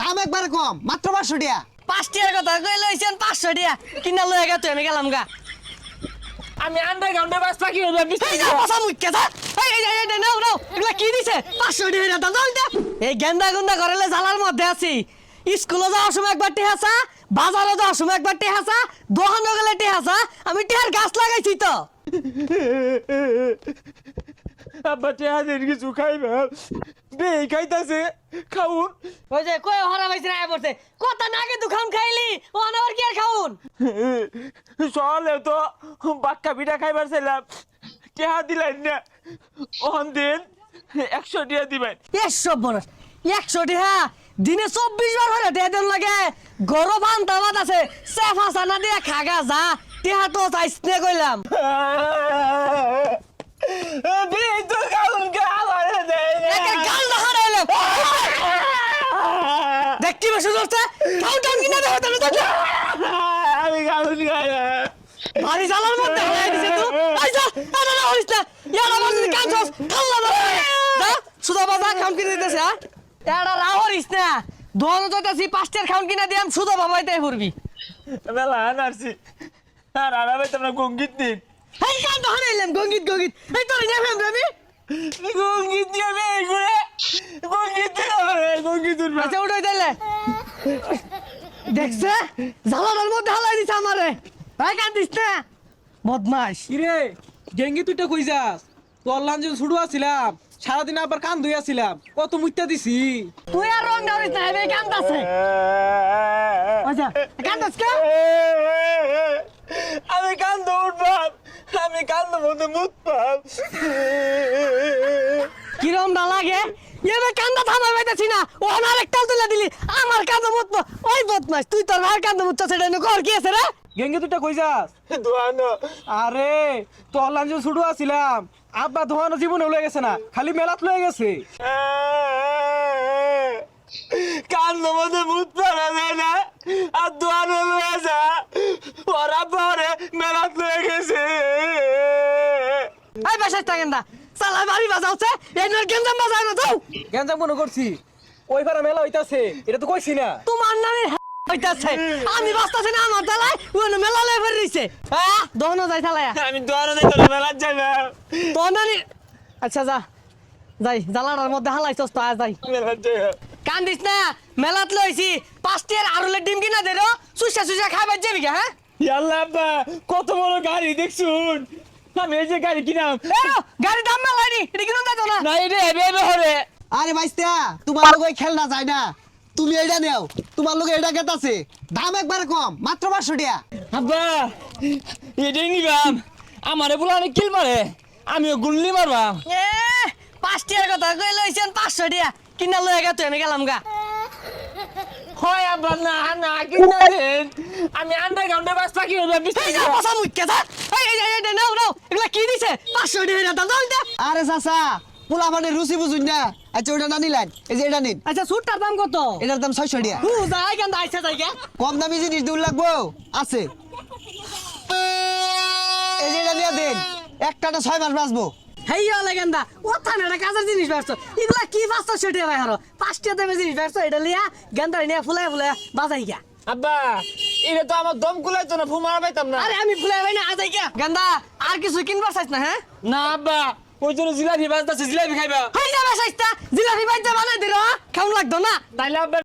দাম একবারে কম মাত্র পাঁচশো টাকা। পাঁচ টাকার কথা কই লইছেন পাঁচশো টাকা। কিনা লয়ে গেছে আমি গেলাম গা। আমি আন্ডারগ্রাউন্ডে বাস পাখি হইবা যা পাশা মুখ্যা যা। এই এই এই নাও নাও এগুলা কি দিছে? পাঁচশো টাকা দাম দাম দে। এই গেন্দা গুন্দা করলে জালার মধ্যে আছি। স্কুলে যাওয়ার সময় একবার টেহাসা বাজারে যাওয়ার সময় একবার টেহাসা দোকানে গেলে টেহাসা আমি টেহার গাছ লাগাইছি তো। আব্বা টেহাদের কিছু খাইবা। বে খাইতাছে। খাউন। ওই যে কই হরা পাইছে না পড়ছে। কত নাগে দুখান খাইলি ও আনাবার কি আর খাউন? সলে তো বাক্কা পিঠা খাইবার চাইলাম টেহা দিলেন না। ওহন দিন একশো টিয়া দিবেন। একশো বরস একশো টাকা দিনে চব্বিশ বার হলে দেয় দেন লাগে। গরম আনতা বাদ আছে সেফা সানা দিয়ে খাগা যা। টেহা তো চাইছ নে কইলাম বে তো খাউন কে আমার দেয় একে গাল না হারাইলে বেশি ধরছে খাও টান কিনা দেখো তাহলে তো। আমি খাউন খাই ভারী জালার মধ্যে হয়ে দিছে তো। আইসা আরে না হইছ না। ইয়ার আমার যদি কাজ হস খাল্লা ধরে যা সুদা বাবা খাউন কিনে দিতেছে হ্যাঁ? এরা রাহরিস না। দোয়ানো যাইতাছি পাঁচটার খাউন কিনা দিয়াম সুদা বাবাই তাই করবি মেলা আনারছি আর আরামে তোমরা গঙ্গিত দিন এই কান তো হারাইলাম গঙ্গিত গঙ্গিত। এই তোর নেফেম আমি? গঙ্গিত দিয়ে বে উঠবে আচ্ছা দিলে দেখছে? জালাটার মধ্যে হালাই দিছে আমারে। ভাই কান্দিস না। বদমাস কিরে গেঙ্গি তুইটা কই যাস? তোর আছিলাম সারাদিন আবার কান ধুই আছিলাম কত মুইতা দিছি? তুই আর রং না আচ্ছা কান্দাস কে? আমি কান্দ উঠবাম আমি কান্দ মধ্যে মুখ পাম কিরম না লাগে? এবে কান্দা থামাই পাইতেছি না। ও আমার একটা তুলে দিলি। আমার কান্দা মুত ওই বদমাস তুই তোর ভাই কান্দা মুত সেটা নে কর কি আছে রে? গেঙ্গে তুইটা কই যাস? দোয়ানো। আরে তোর লান যে ছুড়ু আছিলাম। আব্বা ধোয়ানো জীবনে লয়ে গেছে না খালি মেলাত লয়ে গেছে। কান্দ মধ্যে মুখ পারা যায় না। আর দোয়ানো লয়ে যা। ওরা পরে মেলাত লয়ে গেছে। এই বেশাইতা গেন্দা সালা বাড়ি বাজাওছে? এই নর গেন্দাম বাজায় না যাও। গেঞ্জাম মনে করছি। ওই পারা মেলা হইতাছে এটা তো কইছি না। তোমার নানি হইতাছে। আমি বাস্তাছি না আমার দালাই ওই মেলা লাই ফের রইছে হ্যাঁ? দহনো যাই চালায়া আমি দোয়ানো যাই তো মেলাত যাই না। তোর নানি আচ্ছা যা। যাই জালাটার মধ্যে হালাইছস তো আয় যাই। কান্দিস না মেলাত লইছি পাঁচটির আরুলের ডিম কিনা দে রো সুসা সুসা খাইবার যাবি কে হ্যাঁ? ইয়াল্লা আব্বা কত বড় গাড়ি দেখছুন। আমি এই যে গাড়ি কিনাম এ রো, গাড়ি দাম মেলাইনি এটা কিনুন যাইতো না। না এটা এবে এবে হবে। আরে বাইস্তা তোমার লোক খেলনা যায় না। তুমি নেও তোমার এটা দাম একবারে কম মাত্র পাঁচশো টাকা। আব্বা এটাই নিবাম আমারে বলে অনেক কিল মারে। আমিও গুল্লি মারবাম। এ পাঁচটির কথা কই লইছেন পাঁচশো দিয়া কিনা লয়ে গেছে আমি গেলাম গা। হয় আব্বা না না কিনা দেন। আমি আন্ডারগ্রাউন্ডে বাস মুখ্যা এই, নাও নাও এগুলা কি দিছে? পাঁচশো টাকা দে আরে চাচা পোলা মানে রুচি বুঝুন না। আচ্ছা ওটা না নিলেন? এই যে এটা নিন। আচ্ছা সুটটার দাম কত? এটার দাম ছয়শো টাকা হু যাই কেন আইছে যাই কম দামি জিনিস দূর লাগবো? আছে। এই যে এটা নিয়ে দিন। একটাটা ছয় মাস বাঁচবো। হেইয়া লেগেন্দা ও থানাটা কাজের জিনিস এগুলা কি পাঁচশো ছুটে ভাই হারো। পাঁচটা দামে জিনিস এটা লিয়া গেন্দা নিয়ে ফুলাই ফুলাই বাজাই আব্বা এটা তো আমার দম কুলাইতো না ফুমারা পাইতাম না। আরে আমি ফুলাই ভাই না আজাই কে গেন্দা আর কিছু কিনবার চাইছ না হ্যাঁ? না আব্বা ওই জন্য জিলাপি বাজতাছে জিলাপি খাইবা। হই যাবে সাইস্তা জিলাপি বাইতে বানাই দিরো খাউন লাগতো না? তাইলে আব্বা